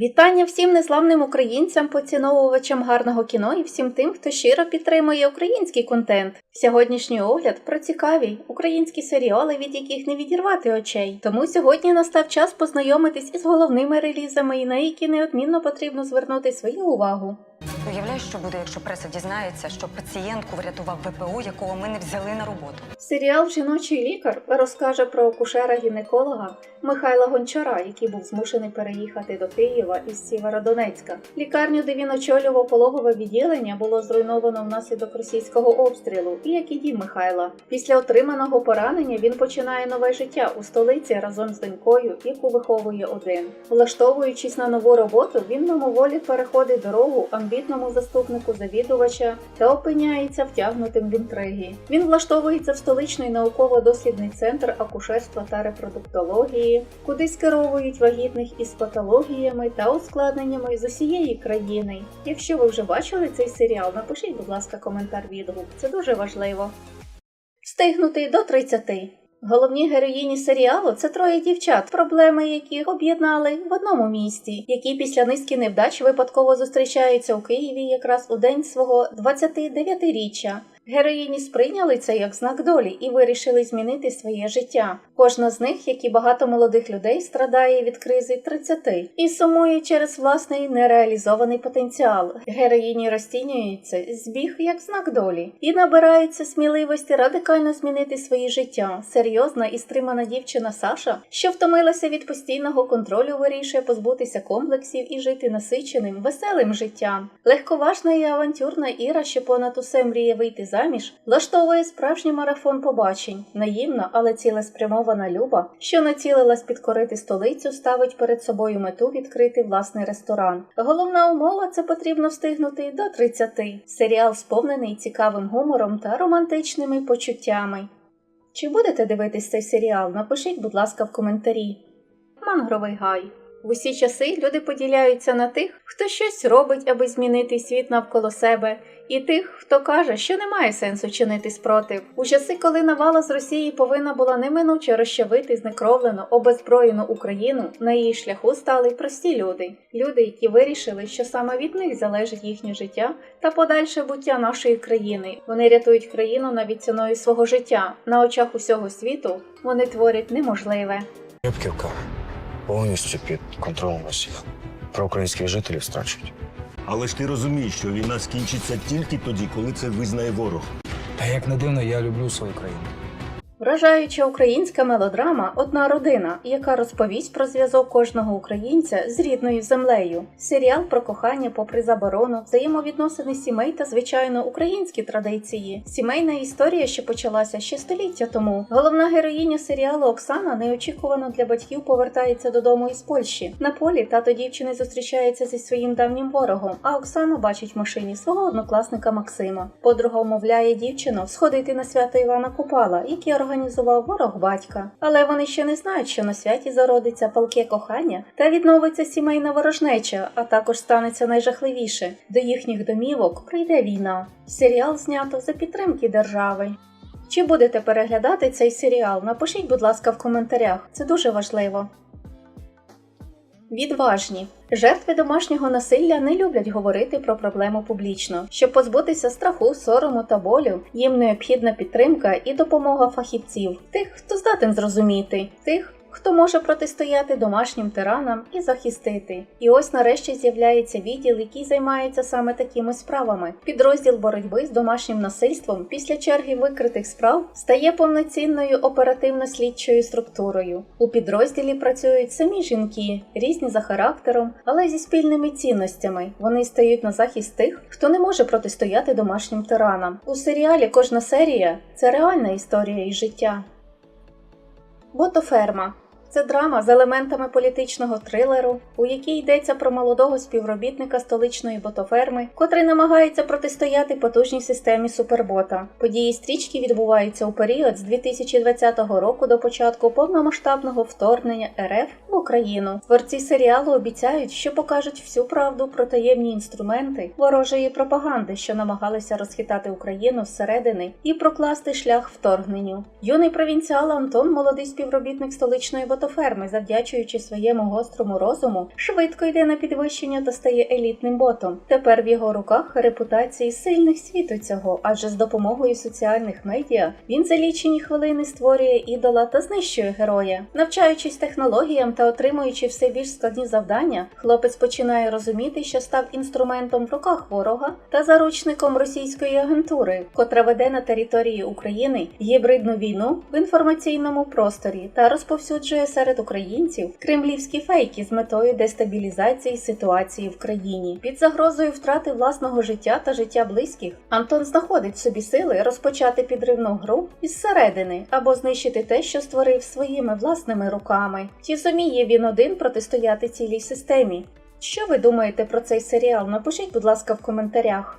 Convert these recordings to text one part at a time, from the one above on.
Вітання всім незламним українцям, поціновувачам гарного кіно і всім тим, хто щиро підтримує український контент. Сьогоднішній огляд про цікаві українські серіали, від яких не відірвати очей. Тому сьогодні настав час познайомитись із головними релізами, і на які неодмінно потрібно звернути свою увагу. Уявляєш, що буде, якщо преса дізнається, що пацієнтку врятував ВПО, якого ми не взяли на роботу. Серіал Жіночий лікар розкаже про акушера-гінеколога Михайла Гончара, який був змушений переїхати до Києва із Сєвєродонецька. Лікарню, де він очолював пологове відділення, було зруйновано внаслідок російського обстрілу, і як і дім Михайла. Після отриманого поранення він починає нове життя у столиці разом з донькою, яку виховує один. Влаштовуючись на нову роботу, він мимоволі переходить дорогу амбітному заступнику завідувача та опиняється втягнутим в інтриги. Він влаштовується в столичний науково-дослідний центр акушерства та репродуктології, куди скеровують вагітних із патологіями та ускладненнями з усієї країни. Якщо ви вже бачили цей серіал, напишіть, будь ласка, коментар відгук. Це дуже важливо. Встигнути до 30. Головні героїні серіалу це троє дівчат, проблеми яких об'єднали в одному місті, які після низки невдач випадково зустрічаються у Києві якраз у день свого 29-річчя. Героїні сприйняли це як знак долі і вирішили змінити своє життя. Кожна з них, як і багато молодих людей, страдає від кризи 30 і сумує через власний нереалізований потенціал. Героїні розцінюються збіг як знак долі і набираються сміливості радикально змінити своє життя. Серйозна і стримана дівчина Саша, що втомилася від постійного контролю, вирішує позбутися комплексів і жити насиченим, веселим життям. Легковажна і авантюрна Іра, що понад усе мріє вийти заміж, влаштовує справжній марафон побачень. Наївна, але цілеспрямована Люба, що націлилась підкорити столицю, ставить перед собою мету відкрити власний ресторан. Головна умова це потрібно встигнути до 30. Серіал сповнений цікавим гумором та романтичними почуттями. Чи будете дивитись цей серіал? Напишіть, будь ласка, в коментарі. Мангровий гай. В усі часи люди поділяються на тих, хто щось робить, аби змінити світ навколо себе, і тих, хто каже, що немає сенсу чинити спротив. У часи, коли навала з Росії повинна була неминуче розчавити знекровлену, обезброєну Україну, на її шляху стали прості люди. Люди, які вирішили, що саме від них залежить їхнє життя та подальше буття нашої країни. Вони рятують країну навіть ціною свого життя. На очах усього світу вони творять неможливе. Рибківка повністю під контролем Росії. Про українських жителів страчують. Але ж ти розумієш, що війна скінчиться тільки тоді, коли це визнає ворог. Та як не дивно, я люблю свою країну. Вражаюча українська мелодрама Одна родина, яка розповість про зв'язок кожного українця з рідною землею. Серіал про кохання попри заборону, взаємовідносини сімей та звичайно українські традиції. Сімейна історія, що почалася ще століття тому. Головна героїня серіалу Оксана неочікувано для батьків повертається додому із Польщі. На полі тато дівчини зустрічається зі своїм давнім ворогом, а Оксана бачить в машині свого однокласника Максима. Подруга умовляє дівчину сходити на свято Івана Купала, які який організував ворог батька. Але вони ще не знають, що на святі зародиться палке кохання та відновиться сімейна ворожнеча, а також станеться найжахливіше. До їхніх домівок прийде війна. Серіал знято за підтримки держави. Чи будете переглядати цей серіал? Напишіть, будь ласка, в коментарях. Це дуже важливо. Відважні жертви домашнього насилля не люблять говорити про проблему публічно. Щоб позбутися страху, сорому та болю, їм необхідна підтримка і допомога фахівців, тих, хто здатен зрозуміти, тих. Хто може протистояти домашнім тиранам і захистити? І ось нарешті з'являється відділ, який займається саме такими справами. Підрозділ боротьби з домашнім насильством після черги викритих справ стає повноцінною оперативно-слідчою структурою. У підрозділі працюють самі жінки, різні за характером, але зі спільними цінностями. Вони стають на захист тих, хто не може протистояти домашнім тиранам. У серіалі кожна серія це реальна історія із життя. Ботоферма це драма з елементами політичного трилеру, у якій йдеться про молодого співробітника столичної ботоферми, котрий намагається протистояти потужній системі супербота. Події стрічки відбуваються у період з 2020 року до початку повномасштабного вторгнення РФ в Україну. Творці серіалу обіцяють, що покажуть всю правду про таємні інструменти ворожої пропаганди, що намагалися розхитати Україну зсередини і прокласти шлях вторгненню. Юний провінціал Антон, молодий співробітник столичної ботоферми, скотоферми, завдячуючи своєму гострому розуму, швидко йде на підвищення та стає елітним ботом. Тепер в його руках репутації сильних світу цього, адже з допомогою соціальних медіа він за лічені хвилини створює ідола та знищує героя. Навчаючись технологіям та отримуючи все більш складні завдання, хлопець починає розуміти, що став інструментом в руках ворога та заручником російської агентури, котра веде на території України гібридну війну в інформаційному просторі та розповсюджує серед українців кремлівські фейки з метою дестабілізації ситуації в країні. Під загрозою втрати власного життя та життя близьких Антон знаходить собі сили розпочати підривну гру із середини або знищити те, що створив своїми власними руками. Чи зуміє він один протистояти цілій системі? Що ви думаєте про цей серіал? Напишіть, будь ласка, в коментарях.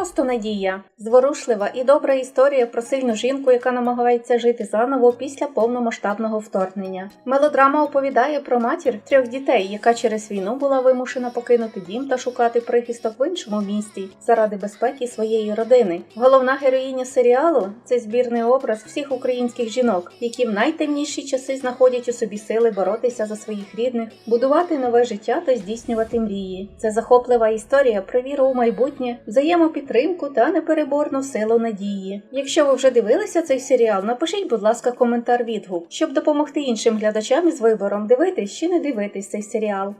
Просто надія, зворушлива і добра історія про сильну жінку, яка намагається жити заново після повномасштабного вторгнення. Мелодрама оповідає про матір трьох дітей, яка через війну була вимушена покинути дім та шукати прихисток в іншому місті заради безпеки своєї родини. Головна героїня серіалу це збірний образ всіх українських жінок, які в найтемніші часи знаходять у собі сили боротися за своїх рідних, будувати нове життя та здійснювати мрії. Це захоплива історія про віру у майбутнє, взаємопідтримку та непереборну силу надії. Якщо ви вже дивилися цей серіал, напишіть, будь ласка, коментар відгук, щоб допомогти іншим глядачам із вибором дивитись чи не дивитись цей серіал.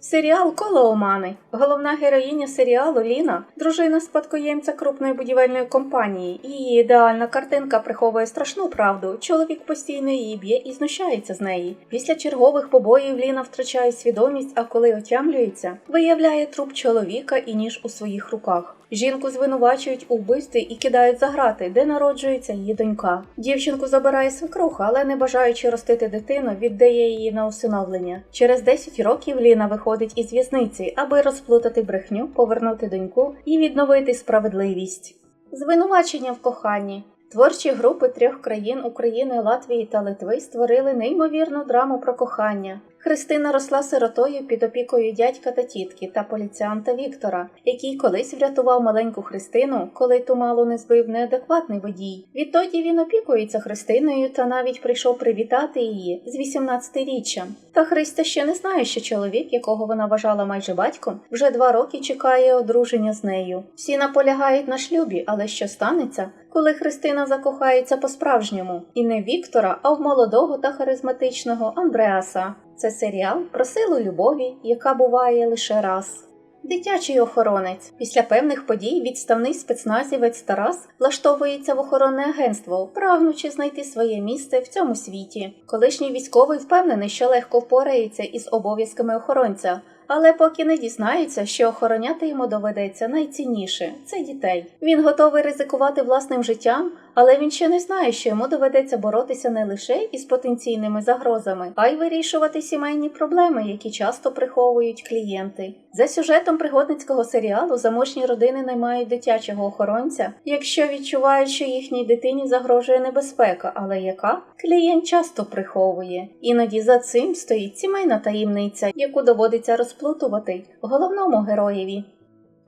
Серіал Коло Омани. Головна героїня серіалу Ліна, дружина спадкоємця крупної будівельної компанії. Її ідеальна картинка приховує страшну правду. Чоловік постійно її б'є і знущається з неї. Після чергових побоїв Ліна втрачає свідомість, а коли отямлюється, виявляє труп чоловіка і ніж у своїх руках. Жінку звинувачують у вбивстві і кидають за грати, де народжується її донька. Дівчинку забирає свекруха, але не бажаючи ростити дитину, віддає її на усиновлення. Через 10 років Ліна виходить із в'язниці, аби розплутати брехню, повернути доньку і відновити справедливість. Звинувачення в коханні. Творчі групи трьох країн України, Латвії та Литви створили неймовірну драму про кохання. Христина росла сиротою під опікою дядька та тітки та поліціанта Віктора, який колись врятував маленьку Христину, коли ту мало не збив неадекватний водій. Відтоді він опікується Христиною та навіть прийшов привітати її з 18-річчям. Та Христя ще не знає, що чоловік, якого вона вважала майже батьком, вже два роки чекає одруження з нею. Всі наполягають на шлюбі, але що станеться, коли Христина закохається по-справжньому, і не Віктора, а в молодого та харизматичного Андреаса. Це серіал про силу любові, яка буває лише раз. Дитячий охоронець після певних подій відставний спецназівець Тарас влаштовується в охоронне агентство, прагнучи знайти своє місце в цьому світі. Колишній військовий впевнений, що легко впорається із обов'язками охоронця, але поки не дізнається, що охороняти йому доведеться найцінніше це дітей. Він готовий ризикувати власним життям, але він ще не знає, що йому доведеться боротися не лише із потенційними загрозами, а й вирішувати сімейні проблеми, які часто приховують клієнти. За сюжетом пригодницького серіалу заможні родини наймають дитячого охоронця, якщо відчувають, що їхній дитині загрожує небезпека, але яка клієнт часто приховує. Іноді за цим стоїть сімейна таємниця, яку доводиться розплутувати головному героєві.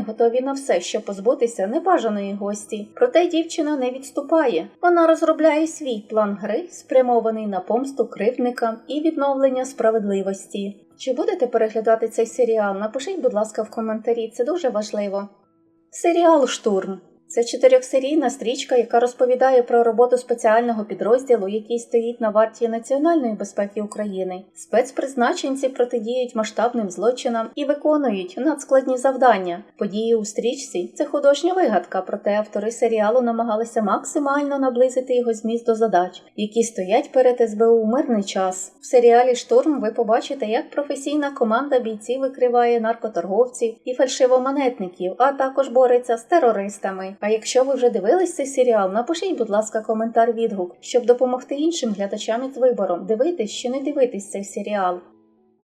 готові на все, щоб позбутися небажаної гості. Проте дівчина не відступає. Вона розробляє свій план гри, спрямований на помсту кривдникам і відновлення справедливості. Чи будете переглядати цей серіал? Напишіть, будь ласка, в коментарі, це дуже важливо. Серіал Штурм. Це чотирьохсерійна стрічка, яка розповідає про роботу спеціального підрозділу, який стоїть на варті національної безпеки України. Спецпризначенці протидіють масштабним злочинам і виконують надскладні завдання. Події у стрічці це художня вигадка, проте автори серіалу намагалися максимально наблизити його зміст до задач, які стоять перед СБУ у мирний час. В серіалі Штурм ви побачите, як професійна команда бійців викриває наркоторговців і фальшивомонетників, а також бореться з терористами. А якщо ви вже дивились цей серіал, напишіть, будь ласка, коментар відгук, щоб допомогти іншим глядачам із вибором, дивитись чи не дивитись цей серіал.